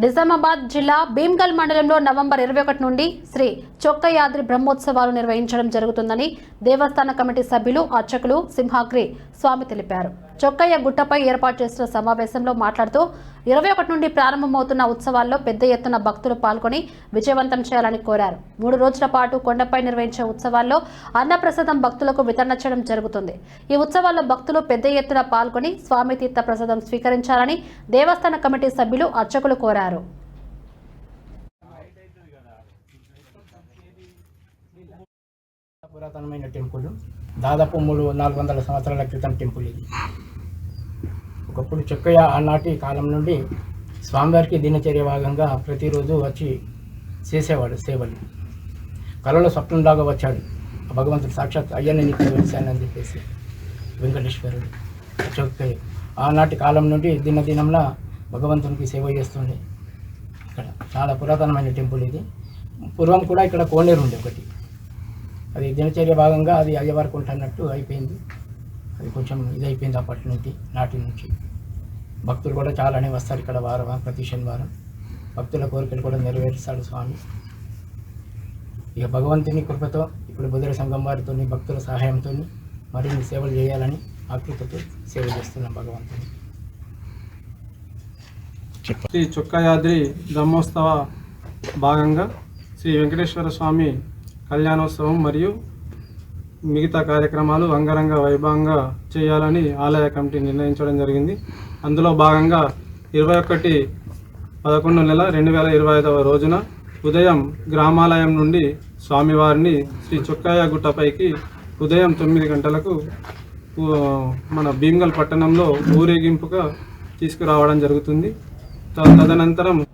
నిజామాబాద్ జిల్లా భీమ్గల్ మండలంలో నవంబర్ ఇరవై ఒకటి నుండి శ్రీ చొక్కయాద్రి బ్రహ్మోత్సవాలు నిర్వహించడం జరుగుతుందని దేవస్థాన కమిటీ సభ్యులు అర్చకులు సింహాగ్రి స్వామి తెలిపారు. చొక్కయ్య గుట్టపై ఏర్పాటు చేసిన సమావేశంలో మాట్లాడుతూ ఇరవై ఒకటి నుండి ప్రారంభమవుతున్న ఉత్సవాల్లో పెద్ద ఎత్తున భక్తులు పాల్గొని విజయవంతం చేయాలని కోరారు. మూడు రోజుల పాటు కొండపై నిర్వహించే ఉత్సవాల్లో అన్నప్రసాదం భక్తులకు వితరణ చేయడం జరుగుతుంది. ఈ ఉత్సవాల్లో భక్తులు పెద్ద ఎత్తున పాల్గొని స్వామి తీర్థ ప్రసాదం స్వీకరించాలని దేవస్థాన కమిటీ సభ్యులు అర్చకులు కోరారు. పురాతనమైన టెంపుల్. దాదాపు మూడు నాలుగు వందల సంవత్సరాల క్రితం టెంపుల్ ఇది. అప్పుడు చెక్కయ్య ఆనాటి కాలం నుండి స్వామివారికి దినచర్య భాగంగా ప్రతిరోజు వచ్చి చేసేవాడు సేవలు. కళలో స్వప్నంలాగా వచ్చాడు. భగవంతుడు సాక్షాత్ అయ్యని నీకు వెలిశానని చెప్పేసి వెంకటేశ్వరుడు చొక్కయ్య ఆనాటి కాలం నుండి దినదినంలా భగవంతునికి సేవ చేస్తుండే. ఇక్కడ చాలా పురాతనమైన టెంపుల్ ఇది. పూర్వం కూడా ఇక్కడ కోనేరు ఉండే ఒకటి. అది దినచర్య భాగంగా అది అయ్యవారికి ఉంటున్నట్టు అయిపోయింది. అది కొంచెం ఇది అయిపోయింది అప్పటి నుండి నాటి నుంచి. భక్తులు కూడా చాలానే వస్తారు ఇక్కడ వారం ప్రతి శనివారం. భక్తుల కోరికలు కూడా నెరవేరుస్తాడు స్వామి. ఇక భగవంతుని కృపతో ఇప్పుడు బుధుల సంఘం వారితో భక్తుల సహాయంతో మరిన్ని సేవలు చేయాలని ఆకృతతో సేవ చేస్తున్నాం భగవంతుని. శ్రీ చుక్కయాద్రి బ్రహ్మోత్సవ భాగంగా శ్రీ వెంకటేశ్వర స్వామి కళ్యాణోత్సవం మరియు మిగతా కార్యక్రమాలు అంగరంగ వైభవంగా చేయాలని ఆలయ కమిటీ నిర్ణయించడం జరిగింది. అందులో భాగంగా ఇరవై ఒకటి పదకొండు నెల రెండు వేల ఇరవై ఐదవ రోజున ఉదయం గ్రామాలయం నుండి స్వామివారిని శ్రీ చుక్కయ్య గుట్టపైకి ఉదయం తొమ్మిది గంటలకు మన భీమ్గల్ పట్టణంలో ఊరేగింపుగా తీసుకురావడం జరుగుతుంది. త- తదనంతరం